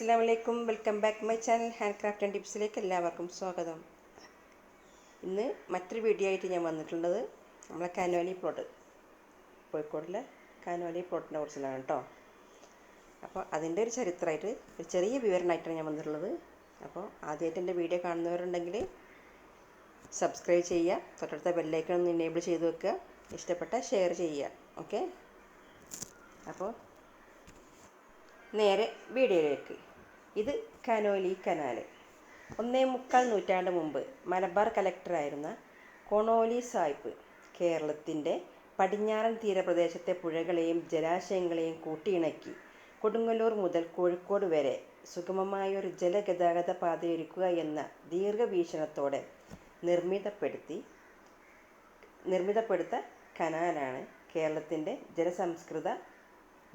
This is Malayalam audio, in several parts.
അസ്സാം വലൈക്കും welcome back my channel handcraft and ടിപ്സിലേക്ക് എല്ലാവർക്കും സ്വാഗതം. ഇന്ന് മറ്റൊരു വീഡിയോ ആയിട്ട് ഞാൻ വന്നിട്ടുള്ളത് നമ്മളെ കാനോലി പ്ലോട്ട് കോഴിക്കോടിലെ കാനോലി പ്ലോട്ടിനെ കുറിച്ചിലാണ് കേട്ടോ. അപ്പോൾ അതിന്റെ ഒരു ചരിത്രമായിട്ട് ഒരു ചെറിയ വിവരണമായിട്ടാണ് ഞാൻ വന്നിട്ടുള്ളത്. അപ്പോൾ ആദ്യമായിട്ട് എന്റെ വീഡിയോ കാണുന്നവരുണ്ടെങ്കിൽ സബ്സ്ക്രൈബ് ചെയ്യുക തൊട്ടടുത്ത ബെല്ലൈക്കൺ ഒന്ന് എനേബിൾ ചെയ്ത് വെക്കുക ഇഷ്ടപ്പെട്ട ഷെയർ ചെയ്യുക ഓക്കെ അപ്പോൾ നേരെ വീഡിയോയിലേക്ക് ഇത് കനോലി കനാല്. ഒന്നേ മുക്കാൽ നൂറ്റാണ്ട് മുമ്പ് മലബാർ കലക്ടറായിരുന്ന കൊണോലി സാഹിബ് കേരളത്തിന്റെ പടിഞ്ഞാറൻ തീരപ്രദേശത്തെ പുഴകളെയും ജലാശയങ്ങളെയും കൂട്ടിയിണക്കി. കൊടുങ്ങല്ലൂർ മുതൽ കോഴിക്കോട് വരെ സുഗമമായൊരു ജലഗതാഗത പാതയൊരുക്കുക എന്ന ദീർഘവീക്ഷണത്തോടെ നിർമ്മിതപ്പെടുത്തി നിർമ്മിതപ്പെടുത്ത കനാലാണ് കേരളത്തിന്റെ ജലസംസ്കൃത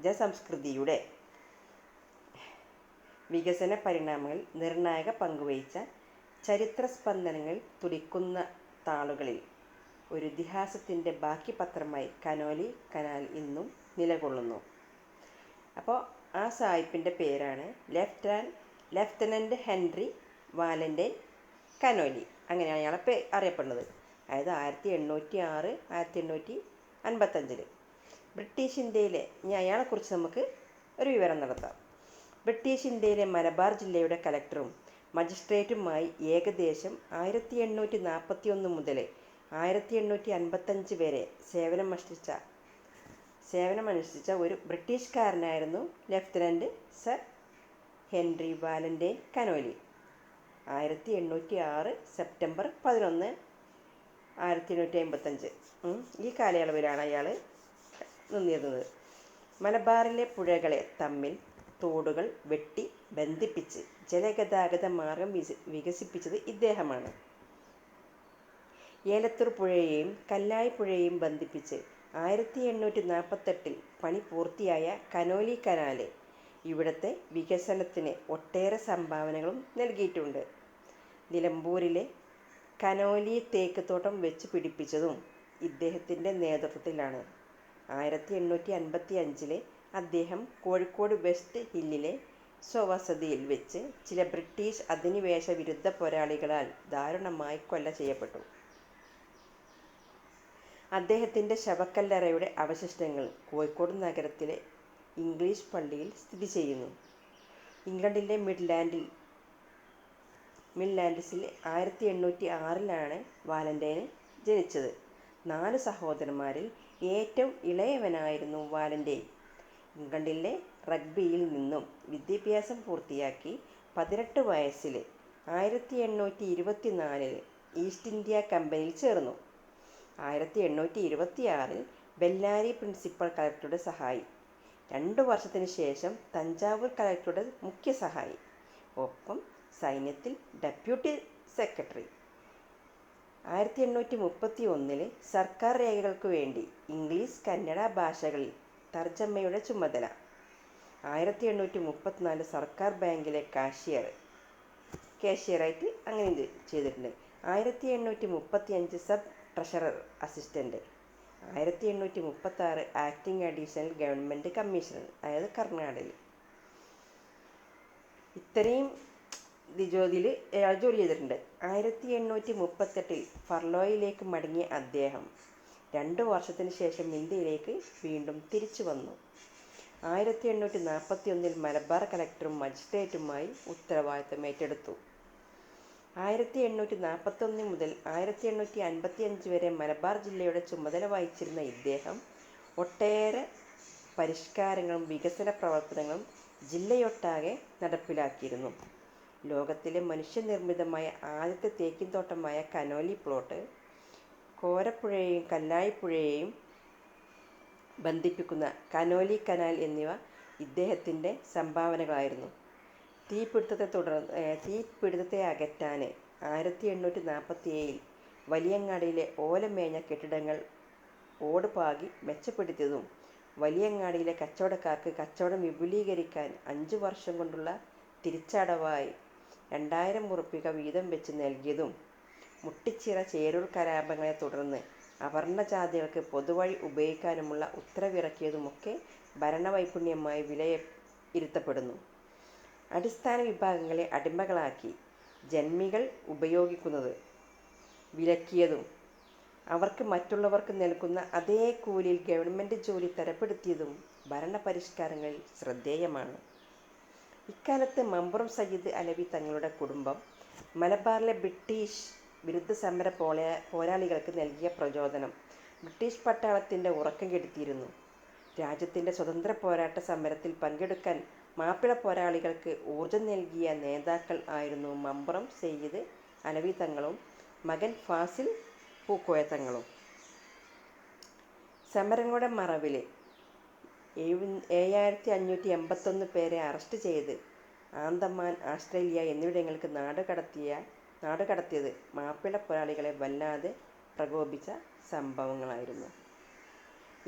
ജലസംസ്കൃതിയുടെ വികസന പരിണാമങ്ങളിൽ നിർണായക പങ്കുവഹിച്ച ചരിത്ര സ്പന്ദനങ്ങൾ തുടിക്കുന്ന താളുകളിൽ ഒരു ഇതിഹാസത്തിന്റെ ബാക്കി പത്രമായി കനോലി കനാൽ ഇന്നും നിലകൊള്ളുന്നു. അപ്പോൾ ആ സായിപ്പിന്റെ പേരാണ് lieutenant lieutenant Henry Valentine Conolly. അങ്ങനെയാണ് അയാളെ പേ അറിയപ്പെടുന്നത്. അതായത് ആയിരത്തി എണ്ണൂറ്റി ആറ് ആയിരത്തി എണ്ണൂറ്റി അൻപത്തഞ്ചിൽ ബ്രിട്ടീഷ് ഇന്ത്യയിലെ ഇനി അയാളെക്കുറിച്ച് നമുക്ക് ഒരു വിവരം നടത്താം. ബ്രിട്ടീഷ് ഇന്ത്യയിലെ മലബാർ ജില്ലയുടെ കലക്ടറും മജിസ്ട്രേറ്റുമായി ഏകദേശം ആയിരത്തി എണ്ണൂറ്റി നാൽപ്പത്തി ഒന്ന് മുതൽ ആയിരത്തി എണ്ണൂറ്റി അൻപത്തഞ്ച് വരെ സേവനമനുഷ്ഠിച്ച സേവനമനുഷ്ഠിച്ച ഒരു ബ്രിട്ടീഷുകാരനായിരുന്നു lieutenant sir Henry Valentine Conolly. ആയിരത്തി എണ്ണൂറ്റി ആറ് സെപ്റ്റംബർ പതിനൊന്ന് ആയിരത്തി എണ്ണൂറ്റി അമ്പത്തഞ്ച് ഈ കാലയളവിലാണ് അയാൾ നിന്നിരുന്നത്. മലബാറിലെ പുഴകളെ തമ്മിൽ തോടുകൾ വെട്ടി ബന്ധിപ്പിച്ച് ജലഗതാഗത മാർഗം വികസിപ്പിച്ചത് ഇദ്ദേഹമാണ്. ഏലത്തൂർ പുഴയെയും കല്ലായി പുഴയെയും ബന്ധിപ്പിച്ച് ആയിരത്തി എണ്ണൂറ്റി നാൽപ്പത്തെട്ടിൽ പണി പൂർത്തിയായ കനോലി കനാല് ഇവിടുത്തെ വികസനത്തിന് ഒട്ടേറെ സംഭാവനകളും നൽകിയിട്ടുണ്ട്. നിലമ്പൂരിലെ കനോലി തേക്ക് തോട്ടം വെച്ച് പിടിപ്പിച്ചതും ഇദ്ദേഹത്തിന്റെ നേതൃത്വത്തിലാണ്. ആയിരത്തി എണ്ണൂറ്റി അൻപത്തി അഞ്ചിലെ അദ്ദേഹം കോഴിക്കോട് വെസ്റ്റ് ഹില്ലിലെ സ്വവസതിയിൽ വെച്ച് ചില ബ്രിട്ടീഷ് അധിനിവേശ വിരുദ്ധ പോരാളികളാൽ ദാരുണമായി കൊല ചെയ്യപ്പെട്ടു. അദ്ദേഹത്തിന്റെ ശവക്കല്ലറയുടെ അവശിഷ്ടങ്ങൾ കോഴിക്കോട് നഗരത്തിലെ ഇംഗ്ലീഷ് പള്ളിയിൽ സ്ഥിതി ചെയ്യുന്നു. ഇംഗ്ലണ്ടിലെ മിഡ്ലാൻഡ്സിൽ ആയിരത്തി എണ്ണൂറ്റി ആറിലാണ് വാലന്റൈൻ ജനിച്ചത്. നാല് സഹോദരന്മാരിൽ ഏറ്റവും ഇളയവനായിരുന്നു വാലന്റൈൻ ഇംഗ്ലണ്ടിലെ റഗ്ബിയിൽ നിന്നും വിദ്യാഭ്യാസം പൂർത്തിയാക്കി പതിനെട്ട് വയസ്സിൽ ആയിരത്തി എണ്ണൂറ്റി ഇരുപത്തി നാലിൽ ഈസ്റ്റ് ഇന്ത്യ കമ്പനിയിൽ ചേർന്നു. ആയിരത്തി എണ്ണൂറ്റി ഇരുപത്തി ആറിൽ ബെല്ലാരി പ്രിൻസിപ്പൽ കളക്ടറുടെ സഹായി. രണ്ടു വർഷത്തിന് ശേഷം തഞ്ചാവൂർ കളക്ടറുടെ മുഖ്യ സഹായി. ഒപ്പം സൈന്യത്തിൽ ഡെപ്യൂട്ടി സെക്രട്ടറി. ആയിരത്തി എണ്ണൂറ്റി മുപ്പത്തി ഒന്നിൽ സർക്കാർ രേഖകൾക്ക് വേണ്ടി ഇംഗ്ലീഷ് കന്നഡ ഭാഷകളിൽ തർജമയുടെ ചുമതല. ആയിരത്തി എണ്ണൂറ്റി മുപ്പത്തിനാല് സർക്കാർ ബാങ്കിലെ കാഷ്യർ കാഷ്യറായിട്ട് അങ്ങനെ ചെയ്തിട്ടുണ്ട്. ആയിരത്തി എണ്ണൂറ്റി മുപ്പത്തി അഞ്ച് സബ് ട്രഷറർ അസിസ്റ്റന്റ് ആയിരത്തി എണ്ണൂറ്റി മുപ്പത്തി ആറ് ആക്ടിംഗ് അഡീഷണൽ ഗവൺമെന്റ് കമ്മീഷണർ അതായത് കർണാടകയിൽ. ഇത്രയും ജോലിയിൽ ജോലി ചെയ്തിട്ടുണ്ട്. ആയിരത്തി എണ്ണൂറ്റി മുപ്പത്തെട്ടിൽ ഫർലോയിലേക്ക് മടങ്ങിയ അദ്ദേഹം രണ്ട് വർഷത്തിന് ശേഷം ഇന്ത്യയിലേക്ക് വീണ്ടും തിരിച്ചു വന്നു. ആയിരത്തി എണ്ണൂറ്റി നാൽപ്പത്തി ഒന്നിൽ മലബാർ കലക്ടറും മജിസ്ട്രേറ്റുമായി ഉത്തരവാദിത്തം ഏറ്റെടുത്തു. ആയിരത്തി എണ്ണൂറ്റി നാൽപ്പത്തൊന്ന് മുതൽ ആയിരത്തി എണ്ണൂറ്റി അൻപത്തി അഞ്ച് വരെ മലബാർ ജില്ലയുടെ ചുമതല വഹിച്ചിരുന്ന ഇദ്ദേഹം ഒട്ടേറെ പരിഷ്കാരങ്ങളും വികസന പ്രവർത്തനങ്ങളും ജില്ലയൊട്ടാകെ നടപ്പിലാക്കിയിരുന്നു. ലോകത്തിലെ മനുഷ്യനിർമ്മിതമായ ആദ്യത്തെ തേക്കിൻ തോട്ടമായ കനോലി പ്ലോട്ട് കോരപ്പുഴയെയും കല്ലായിപ്പുഴയെയും ബന്ധിപ്പിക്കുന്ന കനോലി കനാൽ എന്നിവ ഇദ്ദേഹത്തിന്റെ സംഭാവനകളായിരുന്നു. തീപിടുത്തത്തെ തുടർന്ന് തീപിടുത്തത്തെ അകറ്റാൻ ആയിരത്തി എണ്ണൂറ്റി നാൽപ്പത്തി ഏഴിൽ വലിയങ്ങാടിയിലെ ഓലമേഞ്ഞ കെട്ടിടങ്ങൾ ഓടുപാകി മെച്ചപ്പെടുത്തിയതും വലിയങ്ങാടിയിലെ കച്ചവടക്കാർക്ക് കച്ചവടം വിപുലീകരിക്കാൻ അഞ്ച് വർഷം കൊണ്ടുള്ള തിരിച്ചടവായി രണ്ടായിരം ഉറുപ്പിക വീതം വെച്ച് നൽകിയതും മുട്ടിച്ചിറ ചേരൂർ കലാപങ്ങളെ തുടർന്ന് അവർണജാതികൾക്ക് പൊതുവഴി ഉപയോഗിക്കാനുമുള്ള ഉത്തരവിറക്കിയതുമൊക്കെ ഭരണവൈപുണ്യമായി വിലയിരുത്തപ്പെടുന്നു. അടിസ്ഥാന വിഭാഗങ്ങളെ അടിമകളാക്കി ജന്മികൾ ഉപയോഗിക്കുന്നത് വിലക്കിയതും അവർക്ക് മറ്റുള്ളവർക്ക് നൽകുന്ന അതേ കൂലിയിൽ ഗവൺമെന്റ് ജോലി തരപ്പെടുത്തിയതും ഭരണപരിഷ്കാരങ്ങളിൽ ശ്രദ്ധേയമാണ്. ഇക്കാലത്ത് മമ്പുറം സയ്യിദ് അലവി തങ്ങളുടെ കുടുംബം മലബാറിലെ ബ്രിട്ടീഷ് വിരുദ്ധ സമര പോളെ പോരാളികൾക്ക് നൽകിയ പ്രചോദനം ബ്രിട്ടീഷ് പട്ടാളത്തിന്റെ ഉറക്കം കെടുത്തിയിരുന്നു. രാജ്യത്തിന്റെ സ്വതന്ത്ര പോരാട്ട സമരത്തിൽ പങ്കെടുക്കാൻ മാപ്പിള പോരാളികൾക്ക് ഊർജം നൽകിയ നേതാക്കൾ ആയിരുന്നു മമ്പുറം സയ്യിദ് അലവി തങ്ങളും മകൻ ഫാസിൽ പൂക്കോയ തങ്ങളും. സമരങ്ങളുടെ മറവിൽ ഏഴ് ഏഴായിരത്തി അഞ്ഞൂറ്റി എൺപത്തൊന്ന് പേരെ അറസ്റ്റ് ചെയ്ത് ആന്തമാൻ ആസ്ട്രേലിയ എന്നിവിടങ്ങൾക്ക് നാട് കടത്തിയ നാട് കടത്തിയത് മാപ്പിള പോരാളികളെ വല്ലാതെ പ്രകോപിച്ച സംഭവങ്ങളായിരുന്നു.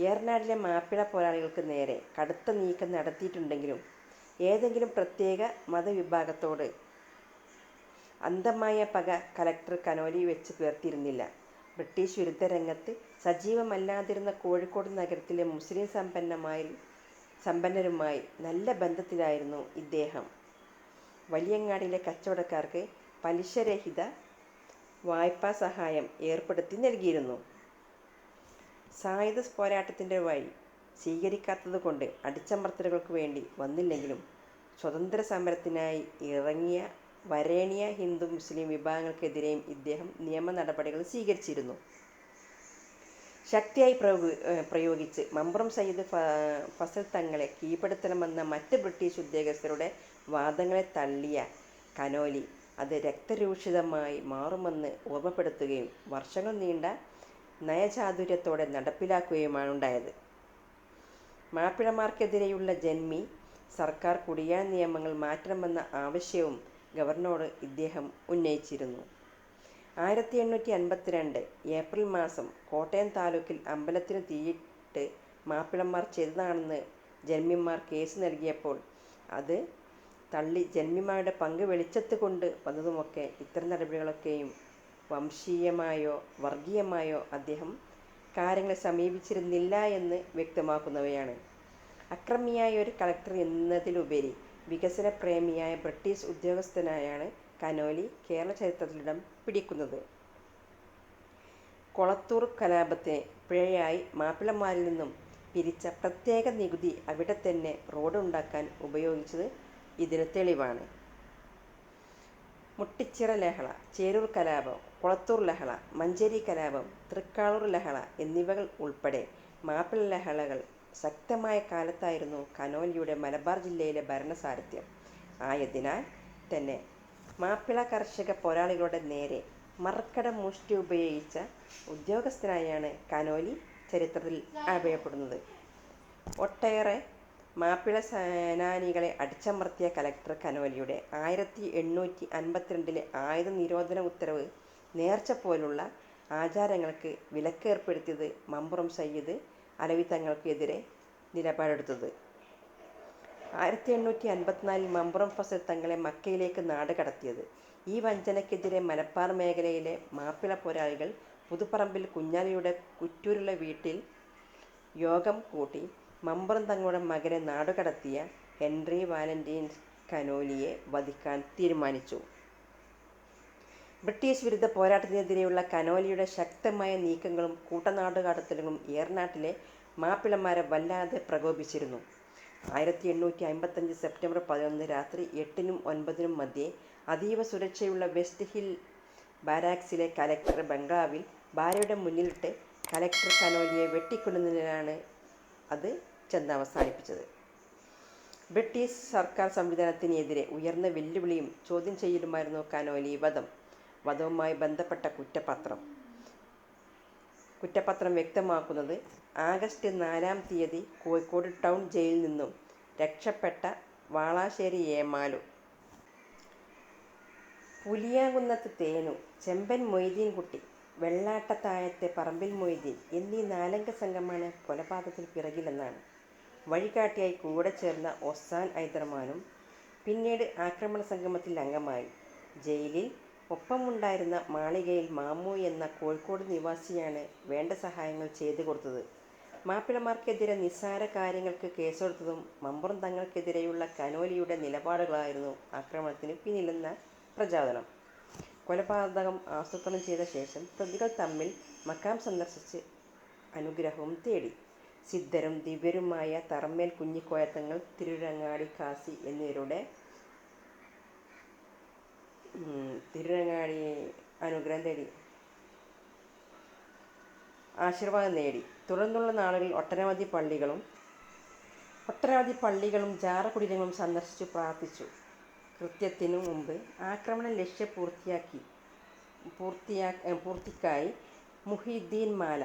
ഏറനാടിലെ മാപ്പിള പോരാളികൾക്ക് നേരെ കടുത്ത നീക്കം നടത്തിയിട്ടുണ്ടെങ്കിലും ഏതെങ്കിലും പ്രത്യേക മതവിഭാഗത്തോട് അന്തമായ പക കലക്ടർ കനോലി വെച്ച് പുലർത്തിയിരുന്നില്ല. ബ്രിട്ടീഷ് വിരുദ്ധ രംഗത്ത് സജീവമല്ലാതിരുന്ന കോഴിക്കോട് നഗരത്തിലെ മുസ്ലിം സമ്പന്നമായി സമ്പന്നരുമായി നല്ല ബന്ധത്തിലായിരുന്നു ഇദ്ദേഹം. വലിയങ്ങാടിയിലെ കച്ചവടക്കാർക്ക് പലിശരഹിത വായ്പാ സഹായം ഏർപ്പെടുത്തി നൽകിയിരുന്നു. സായുധ പോരാട്ടത്തിന്റെ വഴി സ്വീകരിക്കാത്തതുകൊണ്ട് അടിച്ചമർത്തലുകൾക്ക് വേണ്ടി വന്നില്ലെങ്കിലും സ്വതന്ത്ര സമരത്തിനായി ഇറങ്ങിയ വരേണ്യ ഹിന്ദു മുസ്ലിം വിഭാഗങ്ങൾക്കെതിരെയും ഇദ്ദേഹം നിയമ നടപടികൾ സ്വീകരിച്ചിരുന്നു. ശക്തിയായി പ്രയോഗി പ്രയോഗിച്ച് മമ്പുറം സയ്യിദ് ഫസൽ തങ്ങളെ കീഴ്പ്പെടുത്തണമെന്ന മറ്റ് ബ്രിട്ടീഷ് ഉദ്യോഗസ്ഥരുടെ വാദങ്ങളെ തള്ളിയ കനോലി അത് രക്തരൂഷിതമായി മാറുമെന്ന് ഓർമ്മപ്പെടുത്തുകയും വർഷങ്ങൾ നീണ്ട നയചാതുര്യത്തോടെ നടപ്പിലാക്കുകയുമാണ് ഉണ്ടായത്. മാപ്പിളമാർക്കെതിരെയുള്ള ജന്മി സർക്കാർ കുടിയാൻ നിയമങ്ങൾ മാറ്റണമെന്ന ആവശ്യവും ഗവർണറോട് ഇദ്ദേഹം ഉന്നയിച്ചിരുന്നു. ആയിരത്തി എണ്ണൂറ്റി അൻപത്തിരണ്ട് ഏപ്രിൽ മാസം കോട്ടയം താലൂക്കിൽ അമ്പലത്തിന് തീയിട്ട് മാപ്പിളമാർ ചെയ്തതാണെന്ന് ജന്മിമാർ കേസ് നൽകിയപ്പോൾ അത് തള്ളി ജന്മിമാരുടെ പങ്ക് വെളിച്ചത്ത് കൊണ്ട് വന്നതുമൊക്കെ ഇത്തരം നടപടികളൊക്കെയും വംശീയമായോ വർഗീയമായോ അദ്ദേഹം കാര്യങ്ങളെ സമീപിച്ചിരുന്നില്ല എന്ന് വ്യക്തമാക്കുന്നവയാണ്. അക്രമിയായ ഒരു കളക്ടർ എന്നതിലുപരി വികസന പ്രേമിയായ ബ്രിട്ടീഷ് ഉദ്യോഗസ്ഥനായാണ് കനോലി കേരള ചരിത്രത്തിലിടം പിടിക്കുന്നത്. കൊളത്തൂർ കലാപത്തെ പിഴയായി മാപ്പിളമാരിൽ നിന്നും പിരിച്ച പ്രത്യേക നികുതി അവിടെ തന്നെ റോഡുണ്ടാക്കാൻ ഉപയോഗിച്ചത് ഇതിന് തെളിവാണ്. മുട്ടിച്ചിറ ലഹള ചേരൂർ കലാപം കുളത്തൂർ ലഹള മഞ്ചേരി കലാപം തൃക്കാളൂർ ലഹള എന്നിവകൾ ഉൾപ്പെടെ മാപ്പിള ലഹളകൾ ശക്തമായ കാലത്തായിരുന്നു കനോലിയുടെ മലബാർ ജില്ലയിലെ ഭരണസാരഥ്യം. ആയതിനാൽ തന്നെ മാപ്പിള കർഷക പോരാളികളുടെ നേരെ മറക്കട മുഷ്ടി ഉപയോഗിച്ച ഉദ്യോഗസ്ഥനായാണ് കനോലി ചരിത്രത്തിൽ അറിയപ്പെടുന്നത് ഒട്ടേറെ മാപ്പിള സേനാനികളെ അടിച്ചമർത്തിയ കലക്ടർ കനോലിയുടെ ആയിരത്തി എണ്ണൂറ്റി അൻപത്തിരണ്ടിലെ ആയുധ നിരോധന ഉത്തരവ് നേർച്ച പോലുള്ള ആചാരങ്ങൾക്ക് വിലക്കേർപ്പെടുത്തിയത് മമ്പുറം സയ്യിദ് അലവി തങ്ങൾക്കെതിരെ നിലപാടെടുത്തത്. ആയിരത്തി എണ്ണൂറ്റി അൻപത്തിനാലിൽ മമ്പുറം ഫസൽ തങ്ങളെ മക്കയിലേക്ക് നാട് കടത്തിയത്. ഈ വഞ്ചനയ്ക്കെതിരെ മലപ്പാർ മേഖലയിലെ മാപ്പിള പോരാളികൾ പുതുപ്പറമ്പിൽ കുഞ്ഞാലിയുടെ കുറ്റൂരുള്ള വീട്ടിൽ യോഗം കൂട്ടി മമ്പുറം തങ്ങളുടെ മകനെ നാടുകടത്തിയ ഹെൻറി വാലന്റീൻ കനോലിയെ വധിക്കാൻ തീരുമാനിച്ചു. ബ്രിട്ടീഷ് വിരുദ്ധ പോരാട്ടത്തിനെതിരെയുള്ള കനോലിയുടെ ശക്തമായ നീക്കങ്ങളും കൂട്ടനാടുകടത്തലുകളും ഏറനാട്ടിലെ മാപ്പിളമാരെ വല്ലാതെ പ്രകോപിച്ചിരുന്നു. ആയിരത്തി എണ്ണൂറ്റി അമ്പത്തഞ്ച് സെപ്റ്റംബർ പതിനൊന്ന് രാത്രി എട്ടിനും ഒൻപതിനും മധ്യേ അതീവ സുരക്ഷയുള്ള വെസ്റ്റ് ഹിൽ ബാരാക്സിലെ കലക്ടർ ബംഗ്ലാവിൽ ഭാര്യയുടെ മുന്നിലിട്ട് കലക്ടർ കനോലിയെ വെട്ടിക്കൊല്ലുന്നതിനാണ് അത് ചെന്ന് അവസാനിപ്പിച്ചത്. ബ്രിട്ടീഷ് സർക്കാർ സംവിധാനത്തിനെതിരെ ഉയർന്ന വെല്ലുവിളിയും ചോദ്യം ചെയ്യലുമായിരുന്നു കനോലി വധം വധവുമായി ബന്ധപ്പെട്ട കുറ്റപത്രം. കുറ്റപത്രം വ്യക്തമാക്കുന്നത് ആഗസ്റ്റ് നാലാം തീയതി കോഴിക്കോട് ടൗൺ ജയിലിൽ നിന്നും രക്ഷപ്പെട്ട വാളാശ്ശേരി ഏമാലു പുലിയാകുന്നത്ത് തേനു ചെമ്പൻ മൊയ്തീൻകുട്ടി വെള്ളാട്ടത്തായത്തെ പറമ്പിൽ മൊയ്തീൻ എന്നീ നാലംഗ സംഘമാണ് കൊലപാതകത്തിന് പിറകിലെന്നാണ്. വഴികാട്ടിയായി കൂടെ ചേർന്ന ഒസാൻ ഐദർമാനും പിന്നീട് ആക്രമണ സംഗമത്തിൽ അംഗമായി. ജയിലിൽ ഒപ്പമുണ്ടായിരുന്ന മാളികയിൽ മാമു എന്ന കോഴിക്കോട് നിവാസിയാണ് വേണ്ട സഹായങ്ങൾ ചെയ്തു കൊടുത്തത്. മാപ്പിളമാർക്കെതിരെ നിസ്സാര കാര്യങ്ങൾക്ക് കേസെടുത്തതും മമ്പുറം തങ്ങൾക്കെതിരെയുള്ള കനോലിയുടെ നിലപാടുകളായിരുന്നു ആക്രമണത്തിന് പിന്നിലെന്ന പ്രചോദനം കൊലപാതകം ആസൂത്രണം ചെയ്ത ശേഷം പ്രതികൾ തമ്മിൽ മക്കാം സന്ദർശിച്ച് അനുഗ്രഹവും തേടി. സിദ്ധരും ദിവ്യരുമായ തറമേൽ കുഞ്ഞിക്കോയത്തങ്ങൾ തിരുരങ്ങാടി കാസി എന്നിവരുടെ തിരുരങ്ങാടി അനുഗ്രഹം തേടി ആശീർവാദം നേടി. തുടർന്നുള്ള നാളുകളിൽ ഒട്ടനവധി പള്ളികളും ഒട്ടനവധി പള്ളികളും ജാറകുടീരങ്ങളും സന്ദർശിച്ചു പ്രാർത്ഥിച്ചു. കൃത്യത്തിനു മുമ്പ് ആക്രമണം ലക്ഷ്യപൂർത്തിയാക്കി പൂർത്തിയാ പൂർത്തിക്കായി മുഹിദ്ദീൻ മാല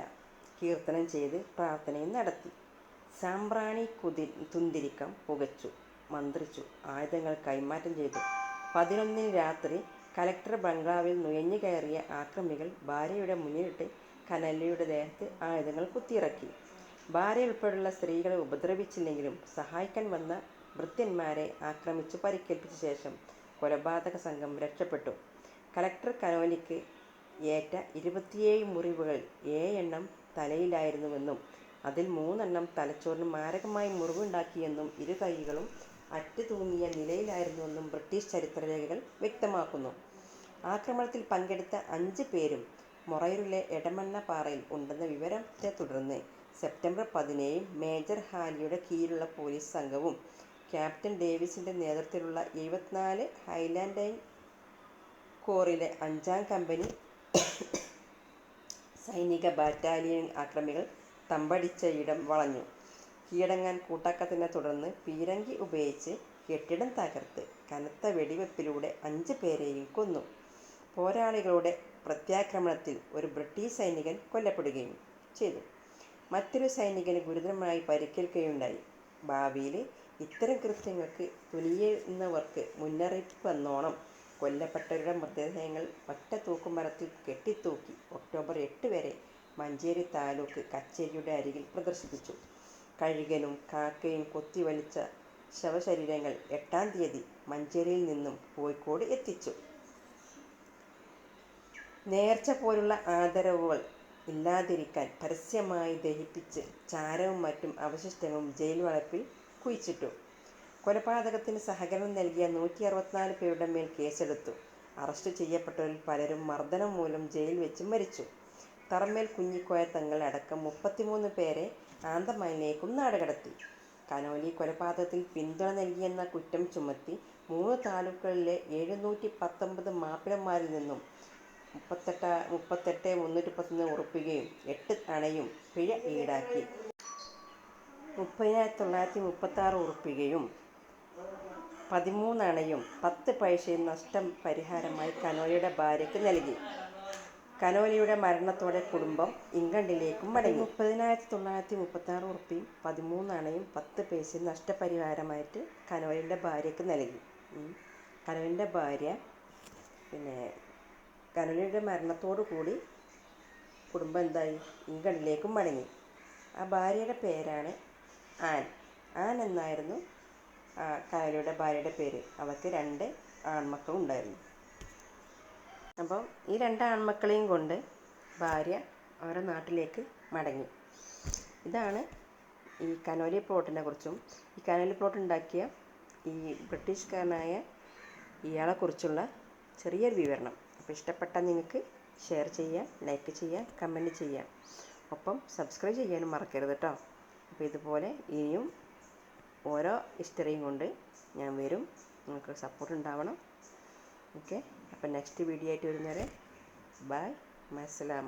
കീർത്തനം ചെയ്ത് പ്രാർത്ഥനയും നടത്തി. സാമ്പ്രാണി കുതി തുന്തിരിക്കം പുകച്ചു മന്ത്രിച്ചു ആയുധങ്ങൾ കൈമാറ്റം ചെയ്തു. പതിനൊന്നിന് രാത്രി കലക്ടർ ബംഗ്ലാവിൽ നുഴഞ്ഞു കയറിയ ആക്രമികൾ ഭാര്യയുടെ മുന്നിലിട്ട് കനല്ലയുടെ ദേഹത്ത് ആയുധങ്ങൾ കുത്തിയിറക്കി. ഭാര്യ ഉൾപ്പെടെയുള്ള സ്ത്രീകളെ ഉപദ്രവിച്ചില്ലെങ്കിലും സഹായിക്കാൻ വന്ന വൃത്യന്മാരെ ആക്രമിച്ചു പരിക്കേൽപ്പിച്ച ശേഷം കൊലപാതക സംഘം രക്ഷപ്പെട്ടു. കലക്ടർ കനോലിക്ക് ഏറ്റ ഇരുപത്തിയേഴ് മുറിവുകൾ ഏഴെണ്ണം തലയിലായിരുന്നുവെന്നും അതിൽ മൂന്നെണ്ണം തലച്ചോറിന് മാരകമായി മുറിവുണ്ടാക്കിയെന്നും ഇരു കൈകളും അറ്റു തൂങ്ങിയ നിലയിലായിരുന്നുവെന്നും ബ്രിട്ടീഷ് ചരിത്രരേഖകൾ വ്യക്തമാക്കുന്നു. ആക്രമണത്തിൽ പങ്കെടുത്ത അഞ്ച് പേരും മൊറയൂരിലെ എടമണ്ണപ്പാറയിൽ ഉണ്ടെന്ന വിവരത്തെ തുടർന്ന് സെപ്റ്റംബർ പതിനേഴ് മേജർ ഹാലിയുടെ കീഴിലുള്ള പോലീസ് സംഘവും ക്യാപ്റ്റൻ ഡേവിസിന്റെ നേതൃത്വത്തിലുള്ള എഴുപത്തിനാല് ഹൈലാൻഡൈൻ കോറിലെ അഞ്ചാം കമ്പനി സൈനിക ബാറ്റാലിയൻ ആക്രമികൾ തമ്പടിച്ച ഇടം വളഞ്ഞു. കീഴടങ്ങാൻ കൂട്ടാക്കത്തിനെ തുടർന്ന് പീരങ്കി ഉപയോഗിച്ച് കെട്ടിടം തകർത്ത് കനത്ത വെടിവെപ്പിലൂടെ അഞ്ച് പേരെയും കൊന്നു. പോരാളികളുടെ പ്രത്യാക്രമണത്തിൽ ഒരു ബ്രിട്ടീഷ് സൈനികൻ കൊല്ലപ്പെടുകയും ചെയ്തു. മറ്റൊരു സൈനികന് ഗുരുതരമായി പരിക്കേൽക്കുകയുണ്ടായി. ഭാവിയിൽ ഇത്തരം കൃത്യങ്ങൾക്ക് തുനിയുന്നവർക്ക് മുന്നറിയിപ്പ് എന്നോണം കൊല്ലപ്പെട്ടവരുടെ മൃതദേഹങ്ങൾ ഒറ്റ തൂക്കുമരത്തിൽ കെട്ടിത്തൂക്കി ഒക്ടോബർ എട്ട് വരെ മഞ്ചേരി താലൂക്ക് കച്ചേരിയുടെ അരികിൽ പ്രദർശിപ്പിച്ചു. കഴുകനും കാക്കയും കൊത്തിവലിച്ച ശവശരീരങ്ങൾ എട്ടാം തീയതി മഞ്ചേരിയിൽ നിന്നും കോഴിക്കോട് എത്തിച്ചു. നേർച്ച പോലുള്ള ആദരവുകൾ ഇല്ലാതിരിക്കാൻ പരസ്യമായി ദഹിപ്പിച്ച് ചാരവും മറ്റും അവശിഷ്ടങ്ങളും ജയിൽ വളപ്പിൽ കുഴിച്ചിട്ടു. കൊലപാതകത്തിന് സഹകരണം നൽകിയ നൂറ്റി അറുപത്തിനാല് പേരുടെ മേൽ കേസെടുത്തു. അറസ്റ്റ് ചെയ്യപ്പെട്ടവരിൽ പലരും മർദ്ദനം മൂലം ജയിൽ വെച്ച് മരിച്ചു. തറമേൽ കുഞ്ഞിക്കോയ തങ്ങൾ അടക്കം മുപ്പത്തിമൂന്ന് പേരെ ആന്തമാനിലേക്കും നാടുകടത്തി. കനോലി കൊലപാതകത്തിൽ പിന്തുണ നൽകിയെന്ന കുറ്റം ചുമത്തി മൂന്ന് താലൂക്കുകളിലെ എഴുന്നൂറ്റി പത്തൊമ്പത് മാപ്പിളന്മാരിൽ നിന്നും മുപ്പത്തെട്ട് മുപ്പത്തെട്ട് മുന്നൂറ്റി പത്തൊന്ന് ഉറപ്പിക്കുകയും എട്ട് അണയും പിഴ ഈടാക്കി. മുപ്പതിനായിരത്തി തൊള്ളായിരത്തി മുപ്പത്തി ആറ് ഉറപ്പികയും പതിമൂന്നണയും പത്ത് പൈസയും നഷ്ടം പരിഹാരമായി കനോലിയുടെ ഭാര്യയ്ക്ക് നൽകി. കനോലിയുടെ മരണത്തോടെ കുടുംബം ഇംഗ്ലണ്ടിലേക്കും മടങ്ങി. മുപ്പതിനായിരത്തി തൊള്ളായിരത്തി മുപ്പത്തി ആറ് ഉറുപ്പിയും പതിമൂന്നണയും പത്ത് പൈസയും നഷ്ടപരിഹാരമായിട്ട് കനോലിയുടെ ഭാര്യയ്ക്ക് നൽകി. കനോലിന്റെ ഭാര്യ പിന്നെ കനോലിയുടെ മരണത്തോടു കൂടി കുടുംബം എന്തായി? ഇംഗ്ലണ്ടിലേക്കും മടങ്ങി. ആ ഭാര്യയുടെ പേരാണ് ആൻ. ആൻ എന്നായിരുന്നു ആ കനോലിയുടെ ഭാര്യയുടെ പേര്. അവൾക്ക് രണ്ട് ആൺമക്കളും ഉണ്ടായിരുന്നു. അപ്പം ഈ രണ്ട് ആൺമക്കളെയും കൊണ്ട് ഭാര്യ അവരുടെ നാട്ടിലേക്ക് മടങ്ങി. ഇതാണ് ഈ കനോലി പ്ലോട്ടിനെ കുറിച്ചും ഈ കനോലി പ്ലോട്ട് ഉണ്ടാക്കിയ ഈ ബ്രിട്ടീഷുകാരനായ ഇയാളെക്കുറിച്ചുള്ള ചെറിയൊരു വിവരണം. അപ്പോൾ ഇഷ്ടപ്പെട്ടാൽ നിങ്ങൾക്ക് ഷെയർ ചെയ്യാം ലൈക്ക് ചെയ്യാം കമന്റ് ചെയ്യാം ഒപ്പം സബ്സ്ക്രൈബ് ചെയ്യാനും മറക്കരുത് കേട്ടോ അപ്പോൾ ഇതുപോലെ ഇനിയും ഓരോ ഹിസ്റ്ററിയും കൊണ്ട് ഞാൻ വരും. നിങ്ങൾക്ക് സപ്പോർട്ട് ഉണ്ടാവണം. ഓക്കെ അപ്പം നെക്സ്റ്റ് വീഡിയോ ആയിട്ട് വരുന്നവരെ ബൈ മസ്സലാമ